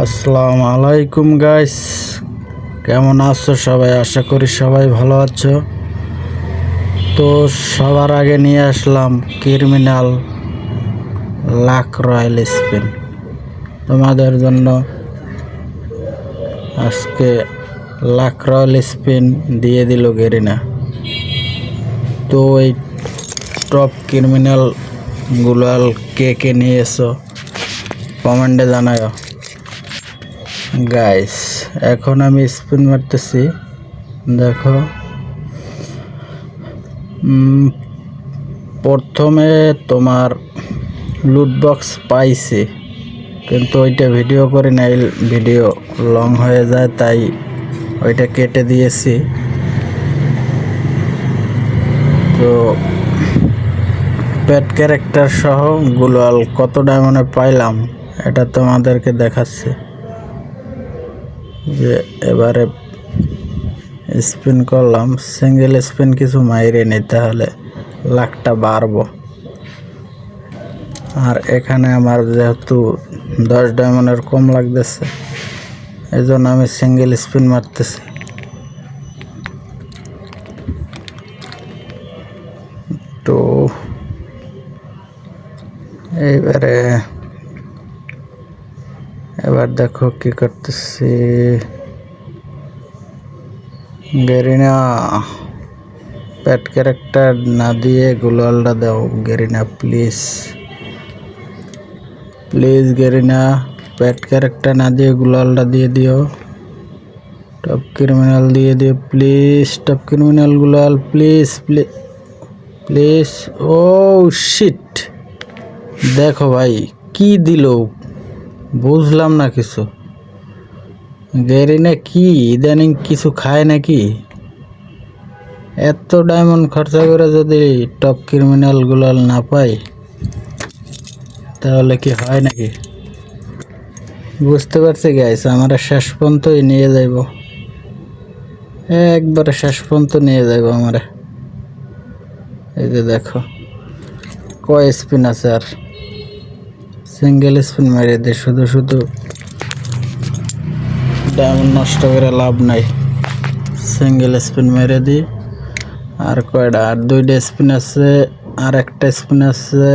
আসসালামু আলাইকুম গাইস কেমন আছো সবাই? আশা করি সবাই ভালো আছো। তো সবার আগে নিয়ে আসলাম ক্রিমিনাল লাক রয়্যাল স্পিন। তোমাদের জন্য আজকে লাক রয়্যাল স্পিন দিয়ে দিল গেরিনা। তো এই টপ ক্রিমিনাল গুলাল কে কে নিয়ে এসো কমেন্টে জানাও গাইস এখন আমি স্পিন মারতেছি। দেখো। প্রথমে তোমার লুট বক্স পাইছি, কিন্তু ওইটা ভিডিও করে নাই। ভিডিও লং হয়ে যায়, তাই ওইটা কেটে দিয়েছি। তো পেট ক্যারেক্টার সহ গুলাল কত ডায়মন্ডে পাইলাম, এটা তোমাদেরকে দেখাচ্ছি। যে এবারে স্পিন করলাম সিঙ্গেল স্পিন কিছু মাইরে নি, তাহলে লাখটা বাড়বো। আর এখানে আমার যেহেতু দশ ডায়মন্ডের কম লাগতেছে এই জন্য আমি সিঙ্গেল স্পিন মারতেছি। তো, এইবারে এবার দেখো কি করতেছি। গেরিনা প্যাট ক্যারেক্টার না দিয়ে গুলালটা দাও। Garena please please Garena pet character না দিয়ে গুলালটা দিয়ে দিও। টপ ক্রিমিনাল দিয়ে দিও। প্লিজ টপ ক্রিমিনাল গুলাল please please please oh shit দেখো ভাই, কি দিল? বুঝলাম না কিছু। গেরিনা কি, ইদানিং কিছু খায় নাকি? এত ডায়মন্ড খরচা করে যদি টপ ক্রিমিনাল গুলাল না পাই, তাহলে কি হয় নাকি? বুঝতে পারছি গাইস আমরা শেষ পর্যন্তই নিয়ে যাইব। একবারে শেষ পর্যন্ত নিয়ে যাইব আমরা। এই যে দেখো, কয় স্পিন আছে আর? সিঙ্গেল স্পিন মেরে দে, শুধু শুধু। ডায়মন্ড নষ্ট করে লাভ নাই। সিঙ্গেল স্পিন মেরে দি। আর কয়টা? আর দুইটা স্পিন আছে, আর একটা স্পিন আছে।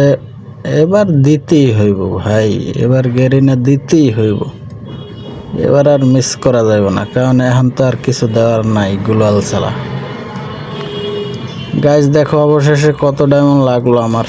এবার দিতেই হইব ভাই, এবার গেরিনা দিতেই হইব। এবার আর মিস করা যাবে না, কারণ এখন তো আর কিছু দেওয়ার নাই গুলাল ছাড়া। গাছ দেখো অবশেষে কত ডায়মন্ড লাগল আমার।